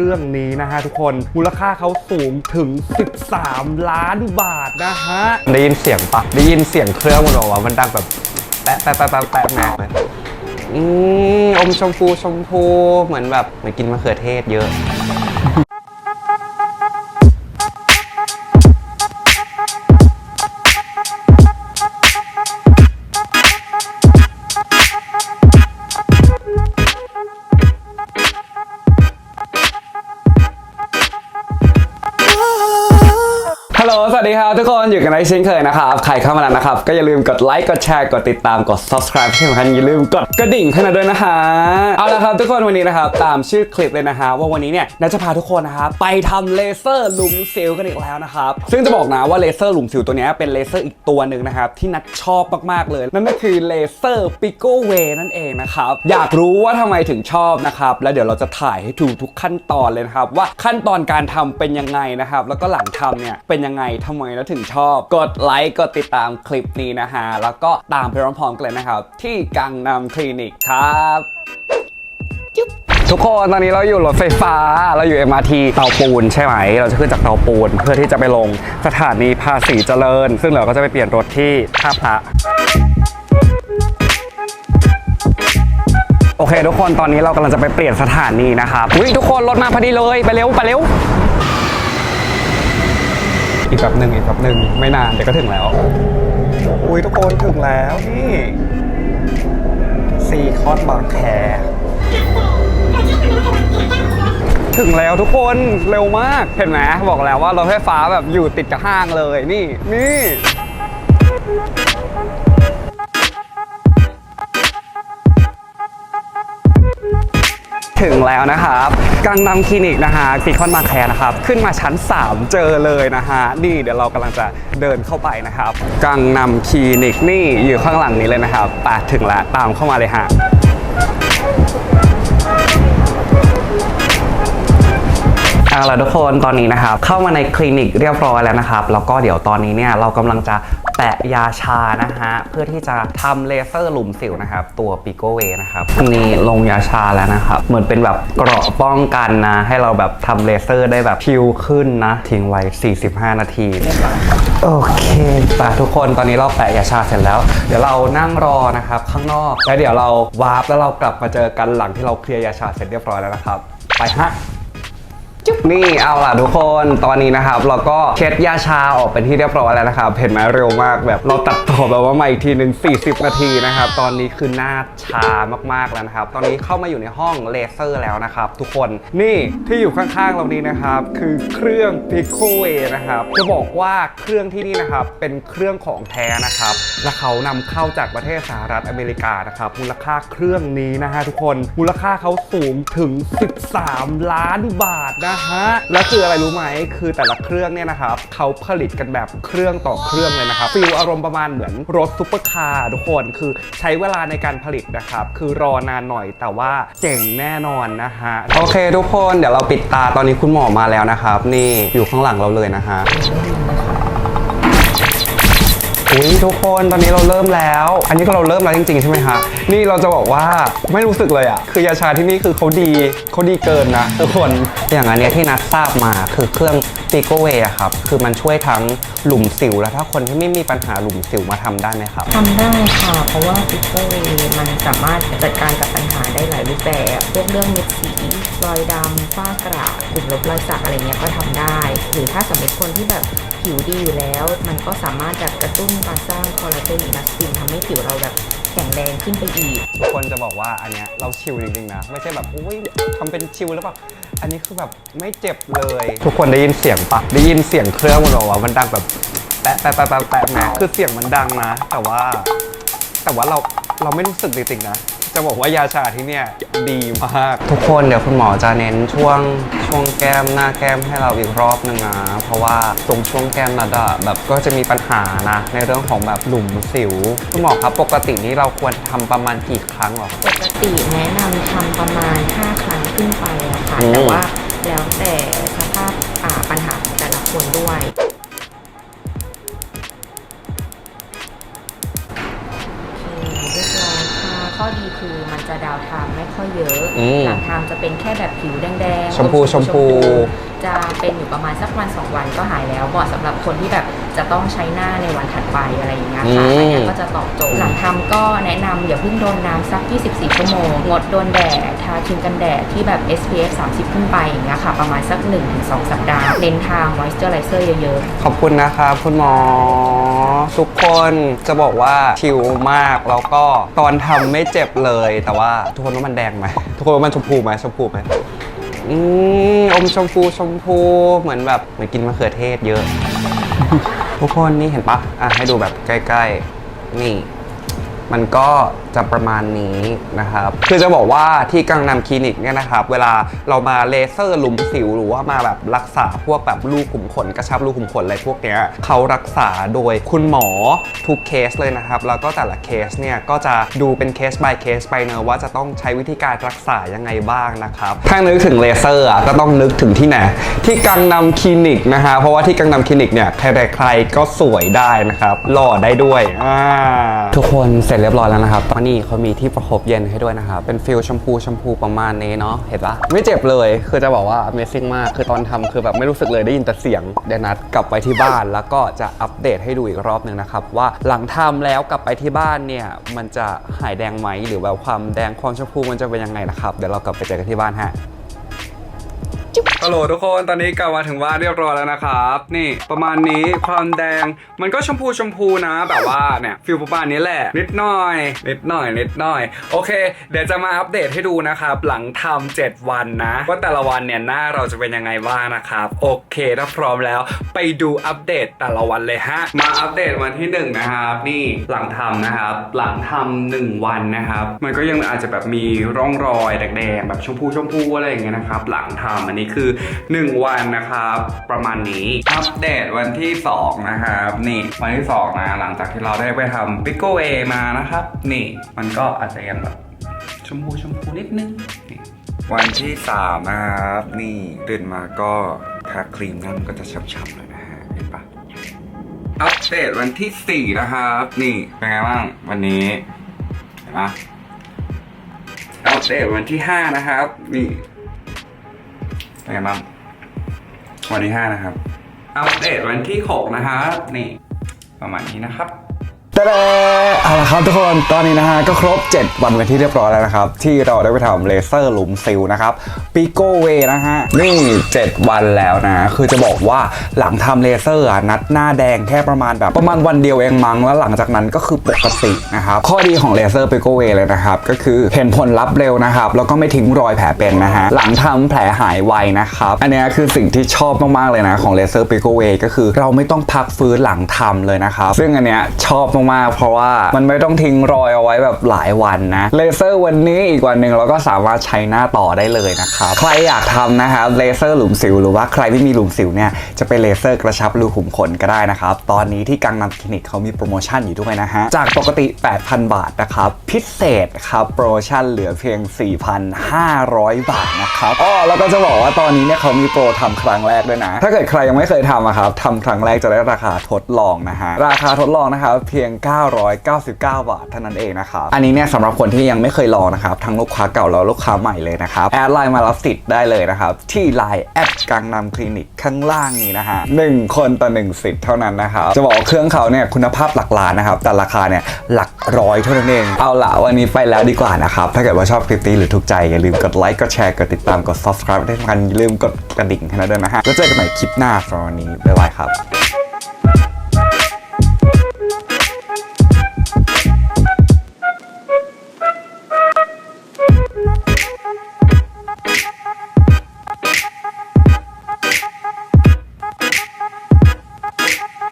รื่องนี้นะฮะทุกคนมูลค่าเขาสูงถึง 13 ล้านบาทนะฮะได้ยินเสียงปะได้ยินเสียงเครื่องมันบอกว่ามันดังแบบแปะแปะแปะแปะแปะแปะอืมอมชมพูชมพูเหมือนแบบเหมือนกินมะเขือเทศเยอะ วัสดีครับทุกคนอยู่กันในเช่นเคยนะครับใครเข้ามาแล้วนะครับ ก็อย่าลืมกดไลค์กดแชร์กดติดตามกด subscribe ที่สำคัญอย่าลืมกดกระดิ่งให้น่อยด้วยนะฮะเอาละครับทุกคนวันนี้นะครับตามชื่อคลิปเลยนะฮะว่าวันนี้เนี่ยนัทจะพาทุกคนนะครับไปทำเลเซอร์หลุมสิวกันอีกแล้วนะครับซึ่งจะบอกนะว่าเลเซอร์หลุมสิวตัวนี้เป็นเลเซอร์อีกตัวหนึ่งนะครับที่นัทชอบมากๆเลย นั่นก็คือเลเซอร์ปิโกเวนั่นเองนะครับอยากรู้ว่าทำไมถึงชอบนะครับแล้วเดี๋ยวเราจะถ่ายให้ดูทุกขั้นตอนเลยนะครับว่าขั้นตอนการทำเป็นยังไงนะครับแล้วก็หลังทำเนี่ยเป็นยังไงทำไมแล้วถึงชอบ กดไลค์กดติดตามคลิปนี้นะฮะ แล้วก็ตามไปพร้อมๆกันเลยนะครับ ที่กังนำคลินิกครับทุกคนตอนนี้เราอยู่รถไฟฟ้า เราอยู่ MRT เตาปูนใช่ไหม เราจะขึ้นจากเตาปูน เพื่อที่จะไปลงสถานีภาษีเจริญ ซึ่งเราก็จะไปเปลี่ยนรถที่ท่าพระโอเค ทุกคนตอนนี้เรากำลังจะไปเปลี่ยนสถานีนะครับอุ้ยทุกคนรถมาพอดีเลยไปเร็วไปเร็ว อีกแบบหนึ่งอีกแบบหนึ่งไม่นานเดี๋ยวก็ถึงแล้ว อุ้ยทุกคนถึงแล้วนี่ซีคอสบางแคถึงแล้วทุกคนเร็วมากเห็นไหมบอกแล้วว่ารถไฟฟ้าแบบอยู่ติดกับห้างเลยนี่นี่ ถึงแล้วนะครับกังนำคลินิกนะฮะซีคอนมาแคนะครับ ขึ้นมาชั้น 3 เจอเลยนะฮะ นี่เดี๋ยวเรากำลังจะเดินเข้าไปนะครับกังนำคลินิกนี่อยู่ข้างหลังนี้เลยนะครับไปถึงแล้วตามเข้ามาเลยฮะ เอาละทุกคนตอนนี้นะครับ เข้ามาในคลินิกเรียบร้อยแล้วนะครับ แล้วก็เดี๋ยวตอนนี้เนี่ยเรากำลังจะแปะยาชานะฮะ เพื่อที่จะทำเลเซอร์หลุมสิวนะครับ ตัวปิโกเวนะครับนี่ลงยาชาแล้วนะครับ เหมือนเป็นแบบเกราะป้องกันนะ ให้เราแบบทำเลเซอร์ได้แบบคิวขึ้นนะ ทิ้งไว้ 45 นาที โอเคไปทุกคนตอนนี้เราแปะยาชาเสร็จแล้ว เดี๋ยวเรานั่งรอนะครับ ข้างนอกแล้วเดี๋ยวเราวาร์ปแล้วเรากลับมาเจอกันหลังที่เราเคลียร์ยาชาเสร็จเรียบร้อยแล้วนะครับ ไปฮะ จุ๊บนี่เอาล่ะทุกคนตอนนี้นะครับ เราก็เช็ดยาชาออกเป็นที่เรียบร้อยแล้วนะครับเห็นไหมเร็วมากแบบเราตัดต่อแบบว่ามาอีกทีหนึ่ง40 นาทีนะครับ ตอนนี้คือหน้าชามากๆแล้วนะครับ ตอนนี้เข้ามาอยู่ในห้องเลเซอร์แล้วนะครับ ทุกคนนี่ที่อยู่ข้างๆเรานี้นะครับ คือเครื่อง p i c o w a y นะครับจะบอกว่าเครื่องที่นี่นะครับเป็นเครื่องของแท้นะครับ และเขานำเข้าจากประเทศสหรัฐอเมริกานะครับมูลค่าเครื่องนี้นะฮะทุกคนมูลค่าเขาสูงถึง 13 ล้านบาทนะฮะ แล้วคืออะไรรู้ไหม คือแต่ละเครื่องเนี่ยนะครับเขาผลิตกันแบบเครื่องต่อเครื่องเลยนะครับฟิลอารมณ์ประมาณเหมือนรถซุปเปอร์คาร์ทุกคนคือใช้เวลาในการผลิตนะครับ คือรอนานหน่อยแต่ว่าเจ๋งแน่นอนนะฮะ โอเคทุกคนเดี๋ยวเราปิดตาตอนนี้คุณหมอมาแล้วนะครับ นี่อยู่ข้างหลังเราเลยนะฮะ อุ้ยทุกคนตอนนี้เราเริ่มแล้ว อันนี้ก็เราเริ่มแล้วจริงๆใช่ไหมคะนี่เราจะบอกว่าไม่รู้สึกเลยอะคือยาชาที่นี่คือเขาดีเขาดีเกินนะทุกคนอย่างอันเนี้ยที่นัดทราบมาคือเครื่องติโกเวอะครับคือมันช่วยทั้งหลุมสิวและถ้าคนที่ไม่มีปัญหาหลุมสิวมาทำได้ไหมครับ ทำได้ค่ะ เพราะว่าฟิกเกอร์มันสามารถจัดการกับปัญหาได้หลายรูปแบบ พวกเรื่องเม็ดสี รอยดำฝ้ากระกลุ่มลบรอยสักอะไรเงี้ยก็ทำได้ หรือถ้าสมมติคนที่แบบผิวดีอยู่แล้ว มันก็สามารถแบบกระตุ้นการสร้างคอลลาเจนอิลาสตินทำให้ผิวเราแบบแข็งแรงขึ้นไปอีก ทุกคนจะบอกว่าอันเนี้ยเราชิลจริงๆนะ ไม่ใช่แบบอุ้ยทำเป็นชิลแล้วแบบอันนี้คือแบบไม่เจ็บเลย ทุกคนได้ยินเสียงปะได้ยินเสียงเครื่องมันบอกว่ามันดังแบบแปะแปะแปะแปะแปะแหมคือเสียงมันดังนะ แต่ว่า แต่ว่าเราเราไม่รู้สึกจริงๆนะ จะบอกว่ายาชาที่เนี่ยดีมาก ทุกคนเดี๋ยวคุณหมอจะเน้นช่วงช่วงแก้มหน้าแก้มให้เราอีกรอบนึงนะเพราะว่าตรงช่วงแก้มนัดอะแบบก็จะมีปัญหานะ ในเรื่องของแบบหลุมสิว คุณหมอครับปกตินี้เราควรทำประมาณกี่ครั้งหรอครับปกติแนะนำทำประมาณ 5 ครั้งขึ้นไปอะค่ะ อืม แต่ว่าแล้วแต่สภาพอ่าปัญหาของแต่ละคนด้วย จะดาวน์ไทม์ไม่ไม่ค่อยเยอะอืม หลังทำจะเป็นแค่แบบผิวแดงๆชมพูชมพู จะเป็นอยู่ประมาณสักวันสองวันก็หายแล้วเหมาะสำหรับคนที่แบบจะต้องใช้หน้าในวันถัดไปอะไรอย่างเงี้ยค่ะอืม อันเนี้ยก็จะตอบโจทย์หลังทำก็แนะนำอย่าเพิ่งโดนน้ำสัก 24 ชั่วโมง งดโดนแดดทาครีมกันแดดที่แบบ SPF 30 ขึ้นไปอย่างเงี้ยค่ะประมาณสัก 1-2 สัปดาห์เน้นทา moisturizer เยอะๆ ขอบคุณนะครับคุณหมอ ทุกคนจะบอกว่าชิลมากแล้วก็ตอนทำไม่เจ็บเลย แต่ว่าทุกคนว่ามันแดงไหมทุกคนว่ามันชมพูไหมชมพูไหม อืมอมชมพูชมพูเหมือนแบบเหมือนกินมะเขือเทศเยอะ ทุกคนนี่เห็นปะอะให้ดูแบบใกล้ๆ นี่ มันก็จะประมาณนี้นะครับ คือจะบอกว่าที่กังนำคลินิกเนี่ยนะครับ เวลาเรามาเลเซอร์หลุมสิวหรือว่ามาแบบรักษาพวกแบบรูกขุมขนกระชับรูกขุมขนอะไรพวกเนี้ยเขารักษาโดยคุณหมอทุกเคสเลยนะครับ แล้วก็แต่ละเคสเนี่ยก็จะดูเป็นเคส by เคสไปเนอะว่าจะต้องใช้วิธีการรักษายังไงบ้างนะครับ ถ้านึกถึงเลเซอร์อะก็ต้องนึกถึงที่ไหนที่กังนำคลินิกนะฮะเพราะว่าที่กังนำคลินิกเนี่ยใครๆก็สวยได้นะครับหล่อได้ด้วยอ่าทุกคนเสร็จเรียบร้อยแล้วนะครับ ตอนนี้เขามีที่ประคบเย็นให้ด้วยนะครับ เป็นฟิลชมพูชมพูประมาณนี้เนาะ เห็นปะไม่เจ็บเลย คือจะบอกว่า Amazing มาก คือตอนทำคือแบบไม่รู้สึกเลยได้ยินแต่เสียง เดยวนัดกลับไปที่บ้าน แล้วก็จะอัปเดตให้ดูอีกรอบหนึ่งนะครับว่าหลังทำแล้วกลับไปที่บ้านเนี่ยมันจะหายแดงไหมหรือแบบความแดงความชมพูมันจะเป็นยังไงนะครับ เดี๋ยวเรากลับไปเจอกันที่บ้านฮะ ฮัลโหลทุกคนตอนนี้กลับมาถึงบ้านเรียบร้อยแล้วนะครับ นี่ประมาณนี้ความแดงมันก็ชมพูชมพูนะแบบว่าเนี่ยฟิลประมาณนี้แหละ นิดหน่อย นิดหน่อย นิดหน่อย โอเค เดี๋ยวจะมาอัปเดตให้ดูนะครับ หลังทำ7วันนะว่าแต่ละวันเนี่ยหน้าเราจะเป็นยังไงบ้างนะครับ โอเคถ้าพร้อมแล้ว ไปดูอัปเดตแต่ละวันเลยฮะมาอัปเดตวันที่หนึ่งนะครับ นี่หลังทำนะครับ หลังทำหนึ่งวันนะครับ มันก็ยังอาจจะแบบมีร่องรอยแดงๆแบบชมพูชมพูอะไรอย่างเงี้ยนะครับ หลังทำอันนี้คือ1 วันนะครับ ประมาณนี้อัปเดตวันที่ 2 นะครับ นี่วันที่ 2 นะ หลังจากที่เราได้ไปทำปิโกเวมานะครับ นี่มันก็อาจจะยังแบบชมพูชมพูนิดนึงนี่วันที่ 3 นะครับ นี่ตื่นมาก็ทาครีมนั่นก็จะช้ำๆเลยนะฮะเห็นปะอัปเดตวันที่ 4 นะครับ นี่เป็นไงบ้างวันนี้เห็นไหมอัปเดตวันที่ 5 นะครับ นี่ เป็นไงบ้างวันที่5นะครับ อัปเดตวันที่6นะครับนี่ ประมาณนี้นะครับ เดเอาละครับทุกคนตอนนี้นะฮะก็ครบ 7 วันเป็นที่เรียบร้อยแล้วนะครับ ที่เราได้ไปทำเลเซอร์หลุมซิลนะครับปิโกเวนะฮะ นี่ 7 วันแล้วนะ คือจะบอกว่าหลังทำเลเซอร์นัดหน้าแดงแค่ประมาณแบบประมาณวันเดียวเองมั้งแล้วหลังจากนั้นก็คือปกตินะครับ ข้อดีของเลเซอร์ปิโกเวเลยนะครับ ก็คือเห็นผลลัพธ์เร็วนะครับ แล้วก็ไม่ทิ้งรอยแผลเป็นนะฮะหลังทำแผลหายไวนะครับ อันนี้คือสิ่งที่ชอบมากๆเลยนะของเลเซอร์ปิโกเวก็คือเราไม่ต้องพักฟื้นหลังทำเลยนะครับซึ่งอันเนี้ยชอบมากๆ เพราะว่ามันไม่ต้องทิ้งรอยเอาไว้แบบหลายวันนะเลเซอร์วันนี้อีกวันหนึ่งเราก็สามารถใช้หน้าต่อได้เลยนะครับใครอยากทำนะครับเลเซอร์หลุมสิวหรือว่าใครไม่มีหลุมสิวเนี่ยจะไปเลเซอร์กระชับรูขุมขนก็ได้นะครับตอนนี้ที่กังนำคลินิกเขามีโปรโมชั่นอยู่ด้วยนะฮะจากปกติ 8,000 บาทนะครับพิเศษครับโปรโมชั่นเหลือเพียง 4,500 บาทนะครับอ๋อแล้วก็จะบอกว่าตอนนี้เนี่ยเขามีโปรทำครั้งแรกด้วยนะ ถ้าเกิดใครยังไม่เคยทำอะครับทำครั้งแรกจะได้ราคาทดลองนะฮะราคาทดลองนะครับเพียง999 บาทเท่านั้นเองนะครับ อันนี้เนี่ยสำหรับคนที่ยังไม่เคยลองนะครับ ทั้งลูกค้าเก่าแล้วลูกค้าใหม่เลยนะครับ แอดไลน์มารับสิทธิ์ได้เลยนะครับ ที่ไลน์แอดกังนำคลินิกข้างล่างนี้นะฮะหนึ่งคนต่อหนึ่งสิทธิ์เท่านั้นนะครับ จะบอกว่าเครื่องเขาเนี่ยคุณภาพหลักล้านนะครับ แต่ราคาเนี่ยหลักร้อยเท่านั้นเอง เอาล่ะวันนี้ไปแล้วดีกว่านะครับ ถ้าเกิดว่าชอบคลิปนี้หรือถูกใจอย่าลืมกดไลค์ กดแชร์ กดติดตาม กด subscribe ได้สำคัญอย่าลืมกดกระดิ่งให้เราด้วยนะฮะ แล้วเจอกันใหม่คลิปหน้าสำหรับวันนี้บ๊ายบายครับ